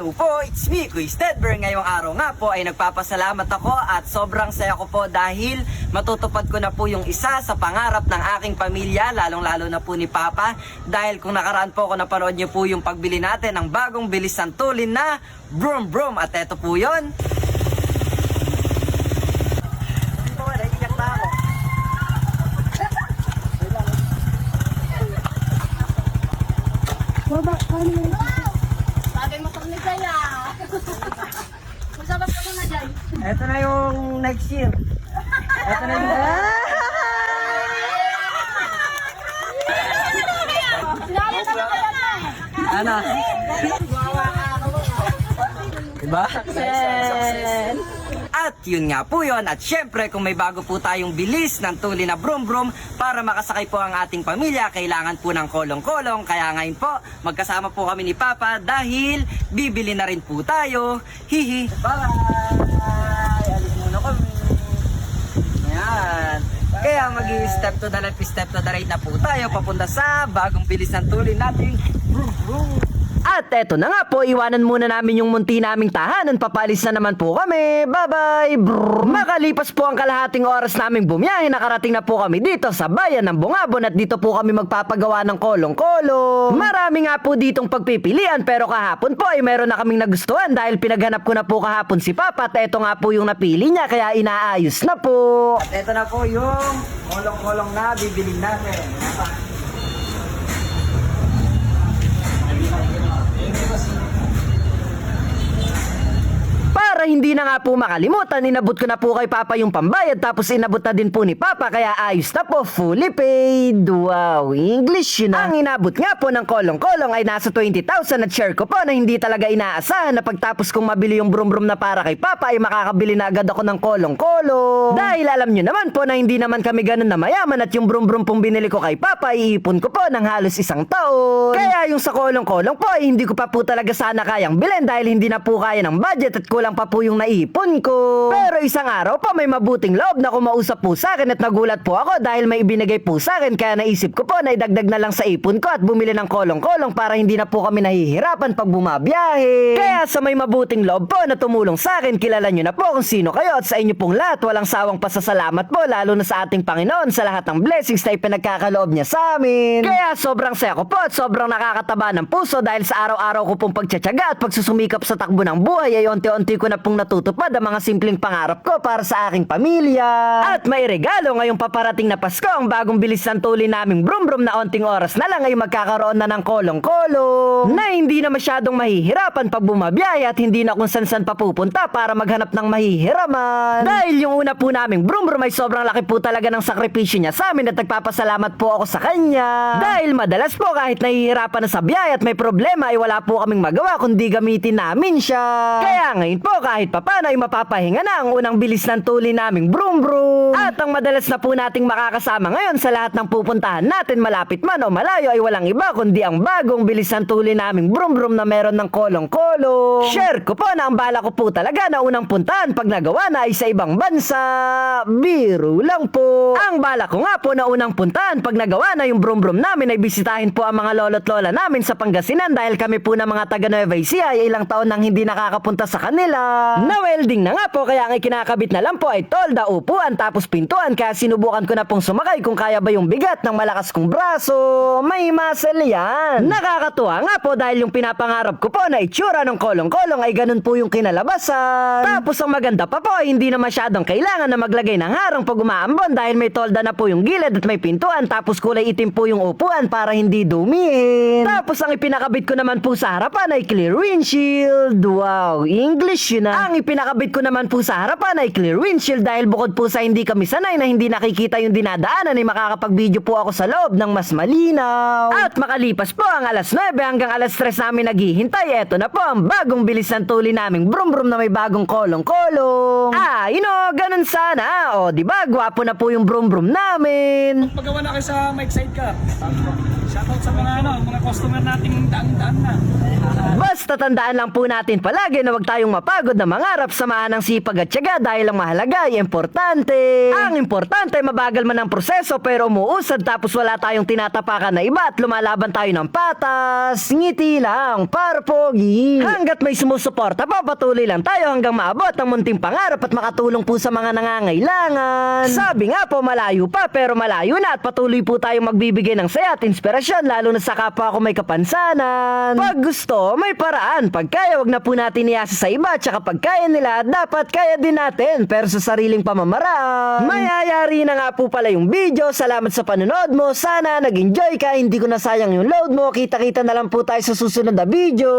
Hello po, it's me, Kuya Stedber. Ngayong araw nga po ay nagpapasalamat ako at sobrang saya ko po dahil matutupad ko na po yung isa sa pangarap ng aking pamilya, lalong-lalo na po ni Papa. Dahil kung nakaraan po ako napanood niyo po yung pagbili natin ng bagong bilis ng tulin na Broom Broom. At eto po yun. Ito, naiiyak na ako. Bagay mo sa kaya. Magsabat ka na dyan. Ito na yung next year. Ito na yung... Ano? Diba? At yun nga po yun. At syempre, kung may bago po tayong bilis ng tuli na brum brum para makasakay po ang ating pamilya, kailangan po ng kolong-kolong. Kaya ngayon po, magkasama po kami ni Papa dahil bibili na rin po tayo. Hihi. Bye! Alis muna kami. Ayan. Kaya mag step to the left, step to the right na po tayo papunta sa bagong bilis ng tuli nating brum brum. At eto na nga po, iwanan muna namin yung munti naming tahanan. Papalis na naman po kami. Bye-bye. Makalipas po ang kalahating oras naming bumiyahe, nakarating na po kami dito sa bayan ng Bungabon at dito po kami magpapagawa ng kolong-kolong. Marami nga po ditong pagpipilian pero kahapon po ay meron na kaming nagustuhan dahil pinaghanap ko na po kahapon si Papa at eto nga po yung napili niya kaya inaayos na po. At eto na po yung kolong-kolong na bibili natin. Nga po makalimutan, inabot ko na po kay Papa yung pambayad tapos inabot na din po ni Papa kaya ayos na po, fully paid. Wow, English yun ah. Ang inabot nga po ng kolong-kolong ay nasa 20,000 at share ko po na hindi talaga inaasahan na pagtapos kong mabili yung brum-brum na para kay Papa ay makakabili na agad ako ng kolong-kolong. Dahil alam nyo naman po na hindi naman kami ganun na mayaman at yung brum-brum pong binili ko kay Papa iipon ko po ng halos isang taon. Kaya yung sa kolong-kolong po ay hindi ko pa po talaga sana kayang bilhin dahil hindi na po kaya ng budget at kulang pa po yung naipon ko. Pero isang araw pa may mabuting loob na kumausap po sa akin at nagulat po ako dahil may ibinigay po sa akin kaya naisip ko po na idagdag na lang sa ipon ko at bumili ng kolong-kolong para hindi na po kami nahihirapan pag bumabiyahe. Kaya sa may mabuting loob po na tumulong sa akin, kilala nyo na po kung sino kayo at sa inyo pong lahat walang sawang pasasalamat po lalo na sa ating Panginoon sa lahat ng blessings na ipinagkakaloob niya sa amin. Kaya sobrang saya ko po at sobrang nakakataba ng puso dahil sa araw-araw ko pong pagtsatsaga at pagsusumikap sa takbo ng buhay ay onti-onti ko na pong natutupad ang mga simpleng pangarap ko para sa aking pamilya. At may regalo ngayong paparating na Pasko ang bagong bilis ng tuli naming brum brum na onting oras na lang ay magkakaroon na ng kolong-kolong na hindi na masyadong mahihirapan pag bumabiyahe at hindi na kung san-san papupunta para maghanap ng mahihiraman. Dahil yung una po naming brum brum ay sobrang laki po talaga ng sakripisyo niya sa amin at nagpapasalamat po ako sa kanya. Dahil madalas po kahit nahihirapan na sa biyahe at may problema ay wala po kaming magawa kundi gamitin namin siya. Kaya ngayon po kahit papano ay mapapahinga na ang unang bilis ng tuli naming brum brum. At ang madalas na po nating makakasama ngayon sa lahat ng pupuntahan natin malapit man o malayo ay walang iba kundi ang bagong bilis ng tuli naming brum brum na meron ng kolong-kolong. Share ko po na ang bala ko po talaga na unang puntahan pag nagawa na ay sa ibang bansa. Biro lang po. Ang bala ko nga po na unang puntahan pag nagawa na yung brum brum namin ay bisitahin po ang mga lolo't lola namin sa Pangasinan dahil kami po na mga taga Nueva Ecija ay ilang taon nang hindi nakakapunta sa kanila. Na welding na nga po kaya ang ikinakabit na lang po ay tolda upuan tapos pintuan kaya sinubukan ko na pong sumakay kung kaya ba yung bigat ng malakas kong braso. May muscle yan. Nakakatuwa nga po dahil yung pinapangarap ko po na itsura ng kolong-kolong ay ganun po yung kinalabasan. Tapos ang maganda pa po ay hindi na masyadong kailangan na maglagay ng harang pag umaambon dahil may tolda na po yung gilid at may pintuan tapos kulay itim po yung upuan para hindi dumihin. Tapos ang ipinakabit ko naman po sa harapan ay clear windshield. Wow, English yun ah. Ang ipinakabit ko naman po sa harapan ay clear windshield dahil bukod po sa hindi kami sanay na hindi nakikita yung dinadaanan ay makakapag-video po ako sa loob ng mas malinaw. At makalipas po ang alas 9 hanggang alas 3 namin naghihintay, eto na po ang bagong bilis ng tuli naming brum brum na may bagong kolong-kolong. Ah, you know, ganun sana. O, di ba? Gwapo na po yung brum brum namin. Pagawa na kayo sa mic side ka. Shoutout sa mga ano, mga customer nating daan-daan na. Basta Basta tandaan lang po natin palagi na huwag tayong mapagod na mangarap samahan ng sipag at tiyaga dahil ang mahalaga ay importante. Ang importante mabagal man ang proseso pero umuusad tapos wala tayong tinatapakan na iba at lumalaban tayo ng patas. Ngiti lang para pogi. Hanggat may sumusuporta pa patuloy lang tayo hanggang maabot ang munting pangarap at makatulong po sa mga nangangailangan. Sabi nga po malayo pa pero malayo na at patuloy po tayong magbibigay ng saya at inspirasyon lalo na sa kapwa ko may kapansanan. Pag gusto, may paraan. Pag kaya, wag na po natin iasa sa iba. Tsaka pag kaya nila, dapat kaya din natin. Pero sa sariling pamamaraan. Mayayari na nga po pala yung video. Salamat sa panonood mo. Sana nag-enjoy ka. Hindi ko nasayang yung load mo. Kita-kita na lang po tayo sa susunod na video.